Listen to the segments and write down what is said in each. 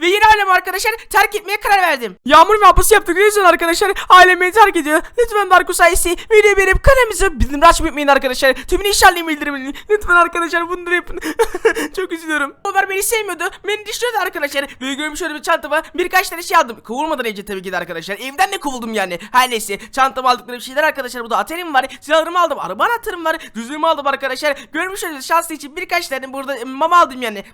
ve yeni ailemi arkadaşlar terk etmeye karar verdim. Yağmur ve Abbas yaptık. Lütfen arkadaşlar ailemi terk ediyor. Lütfen Darko sayesi video verip kanalımıza bizim açmayı unutmayın arkadaşlar. Tümünü inşallah bildirin. Lütfen arkadaşlar bunları yapın. Çok üzülüyorum. Onlar beni sevmiyordu. Beni dışlıyordu arkadaşlar. Ve görmüş şöyle bir çantama birkaç tane şey aldım. Kovulmadan önce tabii ki de arkadaşlar. Evden de kovuldum yani. Her neyse. Çantama aldıkları şeyler arkadaşlar. Burada aterim var. Silahlarımı aldım. Araba anahtarım var. Düzlüğümü aldım arkadaşlar. Görmüş şöyle şanslı için birkaç tane burada e, mama aldım yani.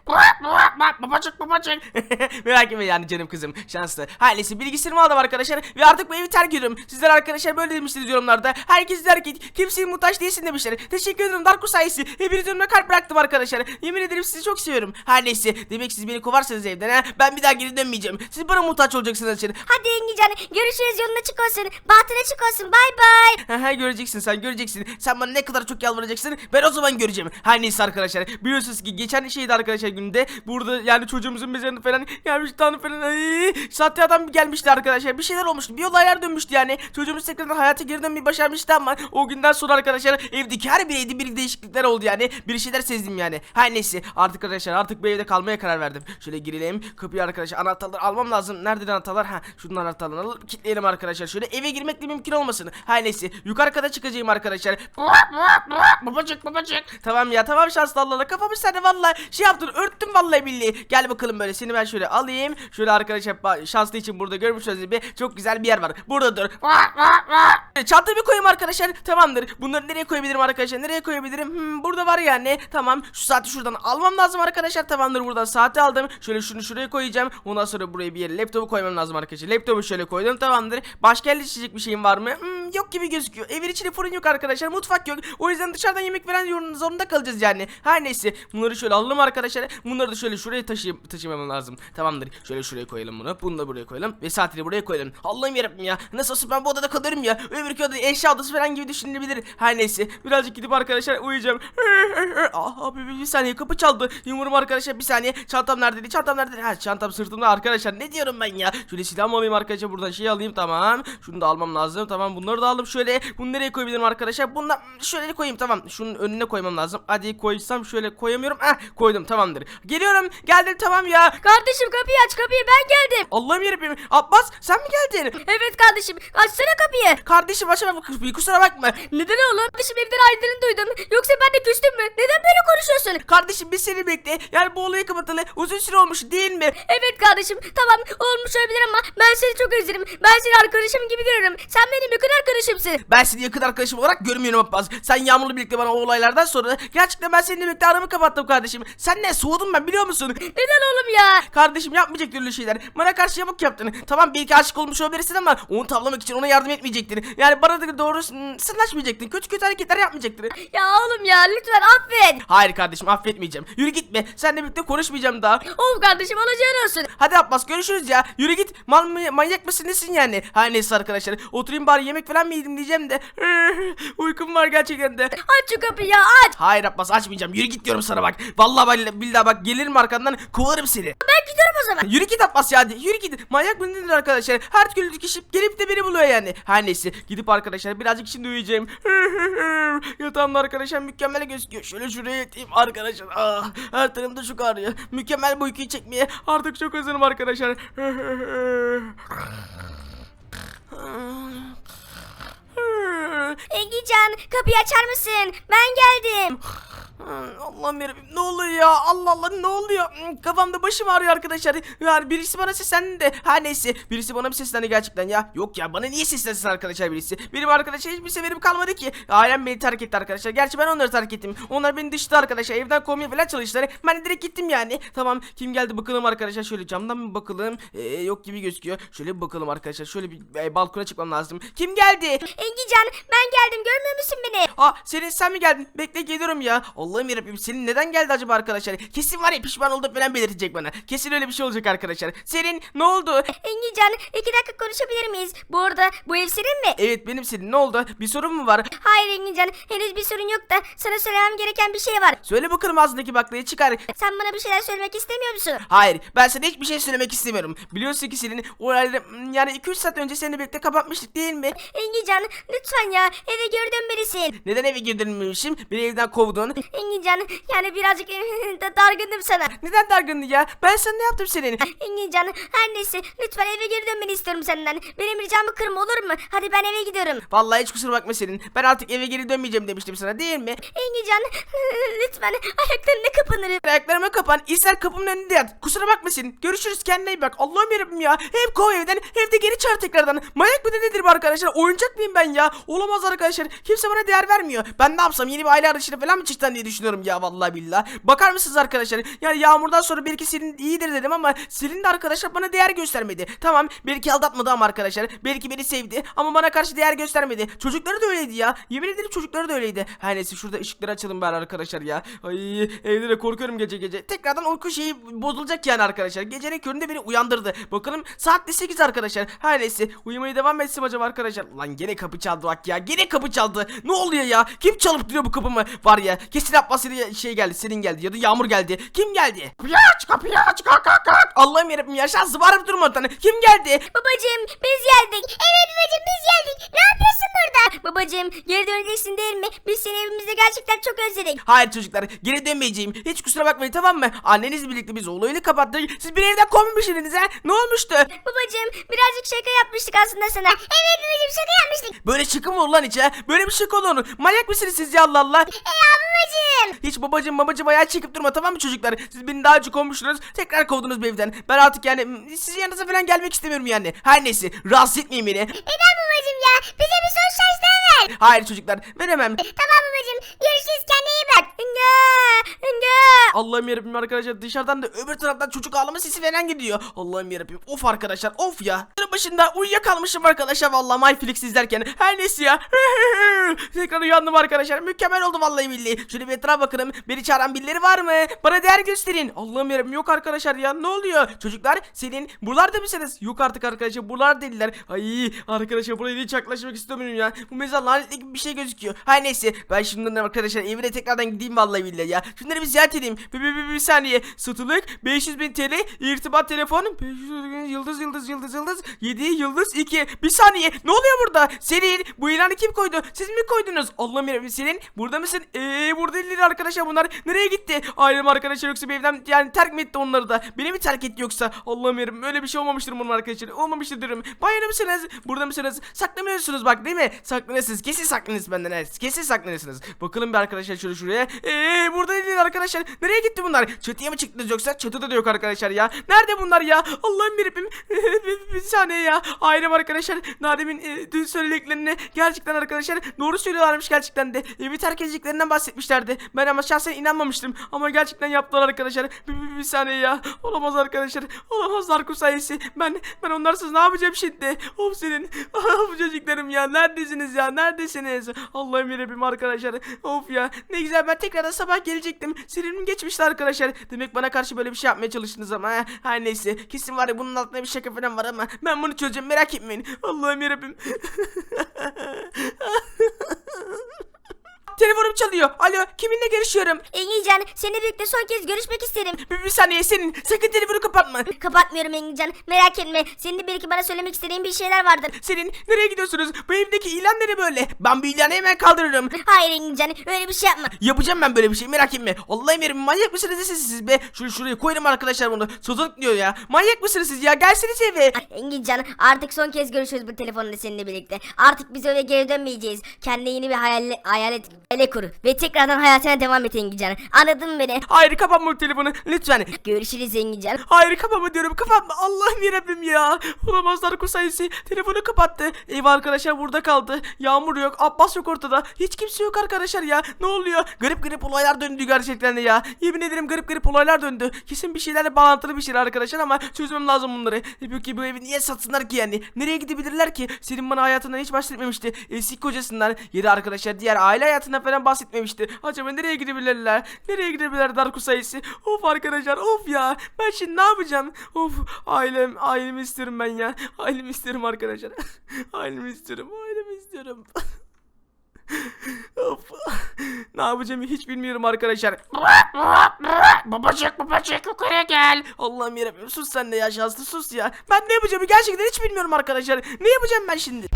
babacık babacık. Merak etme yani canım kızım. Şanslı. Neyse bilgisayarımı aldım arkadaşlar. Ve artık bu evi terk ediyorum. Sizler arkadaşlar böyle demiştiniz yorumlarda. Herkes der ki kimseye muhtaç değilsin demişler. Teşekkür ederim Darko sayesi. Hepiniz önüme kalp bıraktım arkadaşlar. Yemin ederim sizi çok seviyorum. Her neyse. Demek siz beni kovarsanız evden ha. Ben bir daha geri dönmeyeceğim. Siz bana muhtaç olacaksınız için. Hadi Engincan görüşürüz yolun açık olsun. Bahtın açık olsun bay bay. Aha göreceksin sen göreceksin. Sen bana ne kadar çok yalvaracaksın ben o zaman göreceğim. Her neyse arkadaşlar. Biliyorsunuz ki geçen şeydi arkadaşlar günde. Burada yani çocuğumuzun mezarını falan gelmiş tanrı falan. Ay, sahte adam gelmişti arkadaşlar. Bir şeyler olmuştu. Bir olaylar dönmüştü yani. Çocuğumuz tekrardan hayata geri dönmeyi başarmıştı ama o günden sonra arkadaşlar evdeki her bireyde bir değişiklikler oldu yani. Bir şeyler sezdim yani. Her neyse artık arkadaşlar artık bu evde kalmaya karar verdim. Şöyle girelim. Kapıyı arkadaşlar anahtarları almam lazım. Nerede anahtarlar? Ha şunun anahtarlarını alıp kilitleyelim arkadaşlar. Şöyle eve girmek de mümkün olmasın. Her neyse yukarı kata çıkacağım arkadaşlar. babacık babacık. Tamam ya tamam şanslı Allah'la kafamı sen de valla şey yaptın örttüm vallahi billahi. Gel bakalım böyle seni ben şöyle alayım. Şöyle arkadaşlar şanslı için burada görmüş olduğunuz gibi çok güzel bir yer var. Burada dur. Çantayı koyayım arkadaşlar. Tamamdır. Bunları nereye koyabilirim arkadaşlar? Nereye koyabilirim? Hmm, burada var yani. Tamam. Şu saati şuradan almam lazım arkadaşlar. Tamamdır. Buradan saati aldım. Şöyle şunu şuraya koyacağım. Ondan sonra buraya bir yere laptopu koymam lazım arkadaşlar. Laptopu şöyle koydum. Tamamdır. Başka elde içecek bir şeyim var mı? Hmm, yok gibi gözüküyor. Evin içinde fırın yok arkadaşlar. Mutfak yok. O yüzden dışarıdan yemek veren zorunda kalacağız yani. Her neyse. Bunları şöyle alalım arkadaşlar. Bunları da şöyle şuraya taşıyıp taşımam lazım. Tamamdır. Şöyle şuraya koyalım bunu. Bunu da buraya koyalım. Ve saatini buraya koyalım. Allah'ım yarabbim ya. Nasıl olsa ben bu odada kalırım ya. Öbürkü odada eşya odası falan gibi düşünülebilir. Her neyse. Birazcık gidip arkadaşlar uyuyacağım. Ah abi bir, saniye kapı çaldı. Yumurum arkadaşlar bir saniye. Çantam neredeydi? Çantam neredeydi? Ha çantam sırtımda arkadaşlar. Ne diyorum ben ya? Şöyle silahımı alayım arkadaşlar. Buradan şey alayım tamam. Şunu da almam lazım. Tamam bunları da aldım şöyle. Bunu nereye koyabilirim arkadaşlar? Bundan şöyle koyayım tamam. Şunun önüne koymam lazım. Hadi koysam şöyle koyamıyorum. Ah koydum tamamdır. Geliyorum. Geldim tamam ya. Kardeşim kapıyı aç kapıyı ben geldim. Allah'ım yarabbim. Abbas sen mi geldin? Evet kardeşim açsana kapıyı. Kardeşim açma bak- kusura bakma. Neden oğlum? Kardeşim evden aydınını duydum. Yoksa ben de küstüm mü? Neden böyle konuşuyorsun? Kardeşim biz seni bekle. Yani bu olayı kapatalı uzun süre olmuş değil mi? Evet kardeşim tamam olmuş olabilir ama ben seni çok özledim. Ben seni arkadaşım gibi görüyorum. Sen benim yakın arkadaşımsın. Ben seni yakın arkadaşım olarak görmüyorum Abbas. Sen Yağmur'la birlikte bana o olaylardan sonra gerçekten ben seninle birlikte aramı kapattım kardeşim. Sen ne soğudum ben biliyor musun? Neden oğlum ya? Kardeşim yapmayacak öyle şeyler. Bana karşı yamuk yaptın. Tamam belki aşık olmuş olabilirsin ama onu tavlamak için ona yardım etmeyecektin. Yani bana da doğru hmm, sırnaşmayacaktın. Kötü kötü hareketler yapmayacaktın. Ya oğlum ya lütfen affet. Hayır kardeşim affetmeyeceğim. Yürü gitme. Seninle birlikte konuşmayacağım daha. Of kardeşim alacağın olsun. Hadi Abbas görüşürüz ya. Yürü git. Mal mı, manyak mısın nesin yani? Her neyse arkadaşlar. Oturayım bari yemek falan mı yedim diyeceğim de. Uykum var gerçekten de. Aç şu kapıyı ya aç. Hayır Abbas açmayacağım. Yürü git diyorum sana bak. Vallahi billahi bak gelirim arkandan kovarım seni. Ben gidiyorum o zaman. Yürü git Abbas ya hadi. Yürü git. Manyak mı nedir arkadaşlar? Her türlü kişi gelip de beni buluyor yani. Her neyse gidip arkadaşlar birazcık şimdi uyuyacağım. Yatağımda arkadaşlar mükemmel gözüküyor. Şöyle şuraya yatayım arkadaşlar. Ah, her tarafımda çok ağrıyor. Mükemmel bu uykuyu çekmeye artık çok özledim arkadaşlar. Engican kapıyı açar mısın? Ben geldim. Allah'ım yarabbim ne oluyor ya? Allah Allah ne oluyor? Hmm, kafamda başım ağrıyor arkadaşlar. Yani birisi bana seslendi de her neyse. Birisi bana bir seslendi gerçekten ya? Yok ya bana niye seslensin arkadaşlar birisi? Benim arkadaşlar hiçbir severim kalmadı ki. Ailem beni terk etti arkadaşlar. Gerçi ben onları terk ettim. Onlar beni dışladı arkadaşlar. Evden kovmaya falan çalıştılar. Ben de direkt gittim yani. Tamam kim geldi bakalım arkadaşlar. Şöyle camdan mı bakalım. Ee, yok gibi gözüküyor. Şöyle bir bakalım arkadaşlar. Şöyle bir e, balkona çıkmam lazım. Kim geldi? Engican ben geldim. Görmüyor musun beni? Aa senin sen mi geldin? Bekle geliyorum ya. Allah'ım yarabbim senin neden geldi acaba arkadaşlar? Kesin var ya pişman oldu falan belirtecek bana. Kesin öyle bir şey olacak arkadaşlar. Senin ne oldu? Engican iki dakika konuşabilir miyiz? Bu arada bu ev senin mi? Evet benim senin ne oldu? Bir sorun mu var? Hayır Engican henüz bir sorun yok da sana söylemem gereken bir şey var. Söyle bakalım ağzındaki baklayı çıkar. Sen bana bir şeyler söylemek istemiyor musun? Hayır ben sana hiçbir şey söylemek istemiyorum. Biliyorsun ki senin olayları hmm, yani 2-3 saat önce seninle birlikte kapatmıştık değil mi? Engican lütfen ya eve geri dönmelisin. Neden eve girdirmemişim? Beni evden kovdun. Engincan yani birazcık da dargındım sana. Neden dargındı ya? Ben sana ne yaptım senin? Engincan her neyse lütfen eve geri dönmeni istiyorum senden. Benim ricamı kırma olur mu? Hadi ben eve gidiyorum. Vallahi hiç kusura bakma senin. Ben artık eve geri dönmeyeceğim demiştim sana değil mi? Engincan lütfen ayaklarına kapanırım. Ayaklarıma kapan. İster kapımın önünde yat. Kusura bakma senin. Görüşürüz kendine iyi bak. Allah'ım yarabbim ya. Hem kov evden hem de geri çağır tekrardan. Manyak mı nedir bu arkadaşlar? Oyuncak mıyım ben ya? Olamaz arkadaşlar. Kimse bana değer vermiyor. Ben ne yapsam yeni bir aile arayışına falan mı çıksam diye düşünüyorum ya vallahi billah. Bakar mısınız arkadaşlar? Yani yağmurdan sonra belki Selin iyidir dedim ama Selin de arkadaşlar bana değer göstermedi. Tamam belki aldatmadı ama arkadaşlar. Belki beni sevdi ama bana karşı değer göstermedi. Çocukları da öyleydi ya. Yemin ederim çocukları da öyleydi. Her neyse şurada ışıkları açalım bari arkadaşlar ya. Ay evde de korkuyorum gece gece. Tekrardan uyku şeyi bozulacak yani arkadaşlar. Gecenin köründe beni uyandırdı. Bakalım saat de 8 arkadaşlar. Her neyse uyumaya devam etsem acaba arkadaşlar. Lan gene kapı çaldı bak ya. Gene kapı çaldı. Ne oluyor ya? Kim çalıp duruyor bu kapımı? Var ya kesin Abbas ya- şey geldi. Senin geldi ya da Yağmur geldi. Kim geldi? Kapıyı aç kapıyı aç kalk kalk kalk. Allah'ım yarabbim ya. Şans zıbarıp durma oradan. Kim geldi? Babacığım biz geldik. Evet babacığım biz geldik. Ne yapıyorsun burada? Babacığım geri döneceksin değil mi? Biz seni evimizde gerçekten çok özledik. Hayır çocuklar geri dönmeyeceğim. Hiç kusura bakmayın tamam mı? Annenizle birlikte biz olayını kapattık. Siz beni evden kovmamışsınız ha? Ne olmuştu? Babacığım birazcık şaka yapmıştık aslında sana. Evet babacığım şaka yapmıştık. Böyle şaka mı olur lan hiç ha? Böyle bir şaka olur. Manyak mısınız siz ya Allah Allah? Ya babacığım. Hiç babacım babacım ayağa çekip durma tamam mı çocuklar? Siz beni daha önce kovmuştunuz. Tekrar kovdunuz bu evden. Ben artık yani mm, sizin yanınıza falan gelmek istemiyorum yani. Her neyse rahatsız etmeyin beni. Neden babacığım ya? Bize bir son şans daha ver. Hayır çocuklar veremem. Tamam babacığım. Görüşürüz kendine iyi bak. Allah'ım yarabbim arkadaşlar dışarıdan da öbür taraftan çocuk ağlama sesi falan gidiyor. Allah'ım yarabbim of arkadaşlar of ya. Yanı başında uyuyakalmışım arkadaşlar vallahi MyFlix izlerken. Her neyse ya. Tekrar uyandım arkadaşlar. Mükemmel oldu vallahi billahi. Şöyle bir etrafa bakalım. Beni çağıran birileri var mı? Bana değer gösterin. Allah'ım yarabbim yok arkadaşlar ya. Ne oluyor? Çocuklar senin buralarda mısınız? Yok artık arkadaşlar buralar değiller. Ay arkadaşlar buraya hiç yaklaşmak istemiyorum ya. Bu mezar lanetli gibi bir şey gözüküyor. Her neyse ben şimdiden arkadaşlar evine tekrardan gideyim vallahi billahi ya. Şunları bir ziyaret edeyim. Bir, bir, bir, bir saniye. Satılık 500 bin TL. irtibat telefon 500 yıldız yıldız yıldız yıldız 7 yıldız 2. Bir saniye. Ne oluyor burada? Senin bu ilanı kim koydu? Siz mi koydunuz? Allah'ım yarabbim senin burada mısın? Eee burada değiller arkadaşlar bunlar. Nereye gitti? Ailem arkadaşlar yoksa bir evden yani terk mi etti onları da? Beni mi terk etti yoksa? Allah'ım yarabbim öyle bir şey olmamıştır bunun arkadaşlar. Olmamıştır diyorum. Banyoda mısınız? Burada mısınız? Saklamıyorsunuz bak değil mi? Saklanırsınız. Kesin saklanırsınız benden. Evet. Kesin saklanırsınız. Bakalım bir arkadaşlar şöyle şuraya. Eee burada değiller arkadaşlar. Nereye gitti bunlar? Çatıya mı çıktınız yoksa? Çatıda da yok arkadaşlar ya. Nerede bunlar ya? Allah'ım yarabbim. bir, saniye ya. Ailem arkadaşlar. Nadem'in e, dün söylediklerini gerçekten arkadaşlar doğru söylüyorlarmış gerçekten de. Evi terk edeceklerinden bahsetmişlerdi. Ben ama şahsen inanmamıştım. Ama gerçekten yaptılar arkadaşlar. Bir, bir, bir saniye ya. Olamaz arkadaşlar. Olamaz Darko sayesi. Ben ben onlarsız ne yapacağım şimdi? Of senin. Of çocuklarım ya. Neredesiniz ya? Neredesiniz? Allah'ım yarabbim arkadaşlar. Of ya. Ne güzel ben tekrardan sabah gelecektim. Sinirim geçmişti arkadaşlar. Demek bana karşı böyle bir şey yapmaya çalıştınız ama. Her neyse. Kesin var ya bunun altında bir şaka falan var ama. Ben bunu çözeceğim merak etmeyin. Allah'ım yarabbim. Telefonum çalıyor. Alo kiminle görüşüyorum? Engincan seninle birlikte son kez görüşmek isterim. Bir, bir saniye senin. Sakın telefonu kapatma. Kapatmıyorum Engincan. Merak etme. Senin de belki bana söylemek istediğin bir şeyler vardır. Senin nereye gidiyorsunuz? Bu evdeki ilan ne böyle? Ben bu ilanı hemen kaldırırım. Hayır Engincan öyle bir şey yapma. Yapacağım ben böyle bir şey merak etme. Allah'ım yerim manyak mısınız siz, siz be? Şuraya, şuraya koyalım arkadaşlar bunu. Sözlük diyor ya. Manyak mısınız siz ya? Gelseniz eve. Ay, Engincan artık son kez görüşürüz bu telefonla seninle birlikte. Artık biz öyle geri dönmeyeceğiz. Kendine yeni bir hayal, hayalet hayale kur. Ve tekrardan hayatına devam et Engincan. Anladın mı beni? Hayır kapatma bu telefonu lütfen. Görüşürüz Engincan. Hayır kapatma diyorum kapatma. Allah'ım yarabbim ya. Olamazlar kusayisi. Telefonu kapattı. Ev arkadaşlar burada kaldı. Yağmur yok. Abbas yok ortada. Hiç kimse yok arkadaşlar ya. Ne oluyor? Garip garip olaylar döndü gerçekten de ya. Yemin ederim garip garip olaylar döndü. Kesin bir şeylerle bağlantılı bir şeyler arkadaşlar ama çözmem lazım bunları. Peki bu evi niye satsınlar ki yani? Nereye gidebilirler ki? Senin bana hayatından hiç bahsetmemişti. Eski kocasından ya da arkadaşlar diğer aile hayatından falan bahsetmemişti. Acaba nereye gidebilirler? Nereye gidebilirler Darko sayısı? Of arkadaşlar of ya. Ben şimdi ne yapacağım? Of ailem ailemi istiyorum ben ya. Ailemi istiyorum arkadaşlar. ailemi istiyorum. Ailemi istiyorum. of. Ne yapacağımı hiç bilmiyorum arkadaşlar. Babacık babacık yukarı gel. Allah'ım yarabbim sus sen de ya şanslı sus ya. Ben ne yapacağımı gerçekten hiç bilmiyorum arkadaşlar. Ne yapacağım ben şimdi?